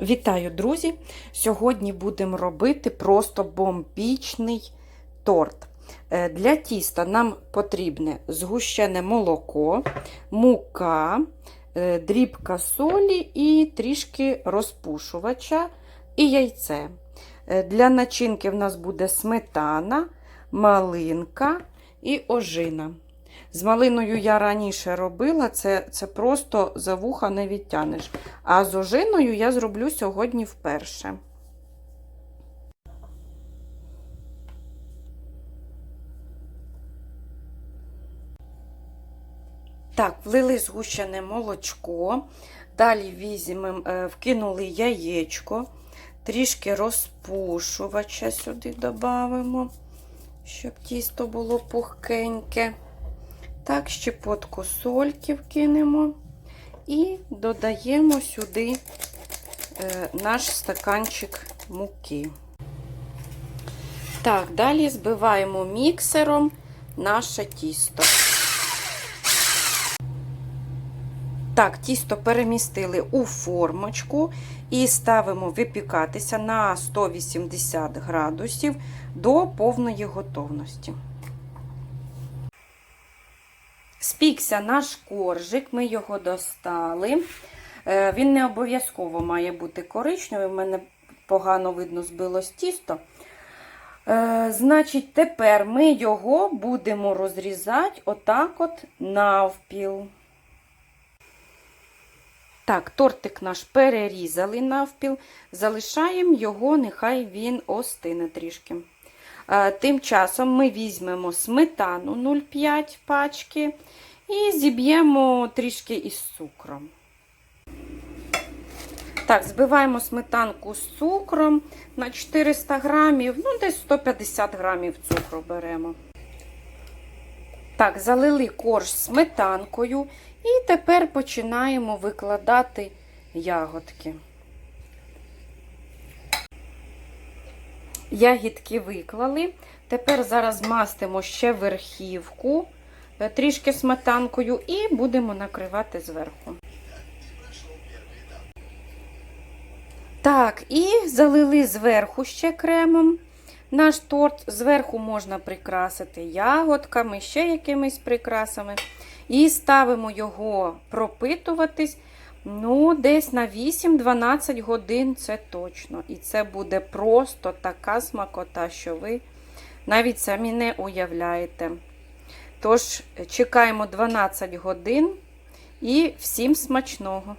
Вітаю, друзі! Сьогодні будемо робити просто бомбічний торт. Е, Для тіста нам потрібне згущене молоко, мука, е, дрібка солі і трішки розпушувача і яйце. Е, Для начинки в нас буде сметана, малинка і ожина. З малиною я раніше робила, це, це просто за вуха не відтянеш. А з ожиною я зроблю сьогодні вперше. Так, влили згущене молочко. Далі візьмемо, е, вкинули яєчко, трішки розпушувача сюди додамо, щоб тісто було пухкеньке. Так, щепотку сольки вкинемо і додаємо сюди е, наш стаканчик муки. Так, далі збиваємо міксером наше тісто. Так, тісто перемістили у формочку і ставимо випікатися на 180 градусів до повної готовності. Спікся наш коржик, ми його достали. Е, Він не обов'язково має бути коричневий, в мене погано видно збилось тісто. Е, Значить, тепер ми його будемо розрізати отак от навпіл. Так, тортик наш перерізали навпіл, залишаємо його, нехай він остине трішки. Е, Тим часом ми візьмемо сметану 0,5 пачки і зіб'ємо трішки із цукром. Так, збиваємо сметанку з цукром на 400 грамів, ну десь 150 грамів цукру беремо. Так, залили корж сметанкою і тепер починаємо викладати ягодки. Ягідки виклали. Тепер зараз мастимо ще верхівку е, трішки сметанкою і будемо накривати зверху. Так, і залили зверху ще кремом. Наш торт зверху можна прикрасити ягодками, ще якимись прикрасами. І ставимо його пропитуватись. Ну, десь на 8-12 годин це точно. І це буде просто така смакота, що ви навіть самі не уявляєте. Тож, чекаємо 12 годин і всім смачного!